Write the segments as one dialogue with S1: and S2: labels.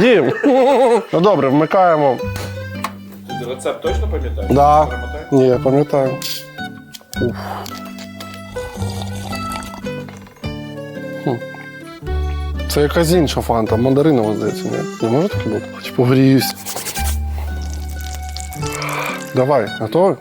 S1: Дім. Ну добре, вмикаємо.
S2: Ти рецепт точно пам'ятаєш?
S1: Да. Ні, я пам'ятаю. Уф. Хм. Це якась інша фанта, мандаринова, здається, ні? Не може таке бути? Хоч погріюсь. Давай, готовий?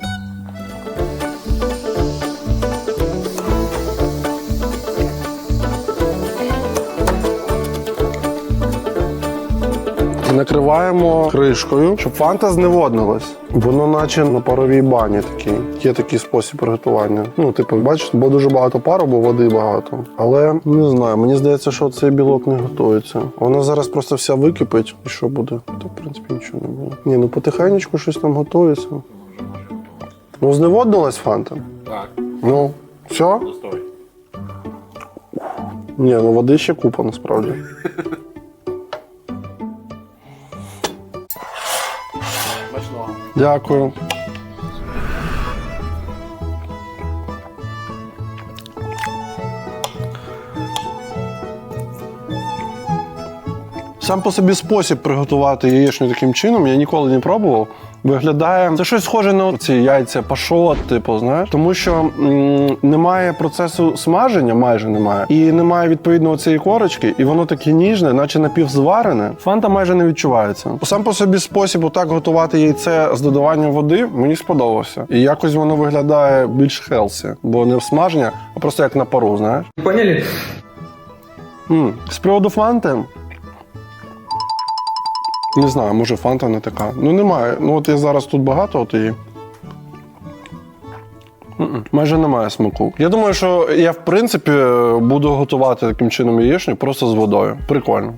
S1: Накриваємо кришкою, щоб фанта зневоднилась. Воно наче на паровій бані такий. Є такий спосіб приготування. Ну, типу, бачите, бо дуже багато пару, бо води багато. Але не знаю, мені здається, що цей білок не готується. Вона зараз просто вся википить. І що буде? То, в принципі, нічого не буде. Ні, ну потихеньку щось там готується. Ну, зневоднилась фанта.
S2: Так,
S1: Ну, все? Ні, ну води ще купа насправді.
S2: Смачного.
S1: Дякую. Сам по собі спосіб приготувати яєчню таким чином я ніколи не пробував. Виглядає це щось схоже на ці яйця пашот, типу, знаєш, тому що м, немає процесу смаження, майже немає, і немає відповідно цієї корочки, і воно таке ніжне, наче напівзварене. Фанта майже не відчувається. Сам по собі спосіб отак готувати яйце з додаванням води мені сподобався. І якось воно виглядає більш хелсі, бо не в смаження, а просто як на пару, знаєш.
S3: Поняли?
S1: М, З приводу фанти. Не знаю, може фанта не така. Ну немає. Ну от я зараз тут багато от її. Майже немає смаку. Я думаю, що я в принципі буду готувати таким чином яєчню просто з водою. Прикольно.